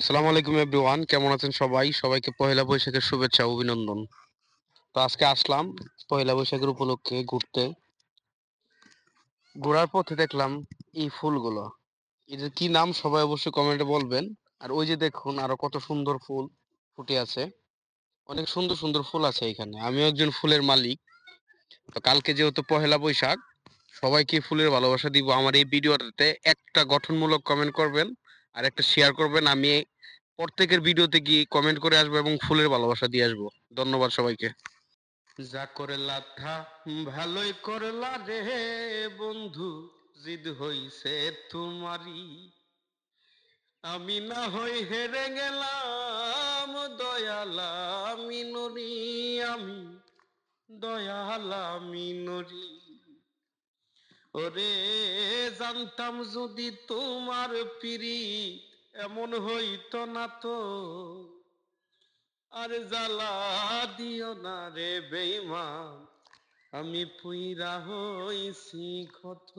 আসসালামু আলাইকুম এভরিওয়ান কেমন আছেন সবাই? সবাইকে পহেলা বৈশাখের শুভেচ্ছা, অভিনন্দন। তো আজকে আসলাম পহেলা বৈশাখের উপলক্ষে ঘুরতে। ঘোরার পথে দেখলাম এই ফুলগুলো। এদের কি নাম সবাই অবশ্যই কমেন্টে বলবেন। আর ওই যে দেখুন, আরও কত সুন্দর ফুল ফুটে আছে। অনেক সুন্দর সুন্দর ফুল আছে এখানে। আমিও একজন ফুলের মালিক। তো কালকে যেহেতু পহেলা বৈশাখ, সবাইকে ফুলের ভালোবাসা দিব। আমার এই ভিডিওটাতে একটা গঠনমূলক কমেন্ট করবেন। আর একটা শেয়ার করবেন, আমি প্রত্যেকের ভিডিওতে গিয়ে কমেন্ট করে আসব এবং ফুলের ভালোবাসা দিয়ে আসব। ধন্যবাদ সবাইকে। যা করে লাথা ভালোই করলা রে বন্ধু, জিদ হইছে তোমারই। আমি না হই হেরে গেলাম দয়ালা মিনরি আমি দয়ালা মিনরি ওরে, জানতাম যদি তোমার পিরি এমন হইতো না তো। আর জ্বালা দিও না রে বেইমান আমি পুইরা হইছি ক্ষত।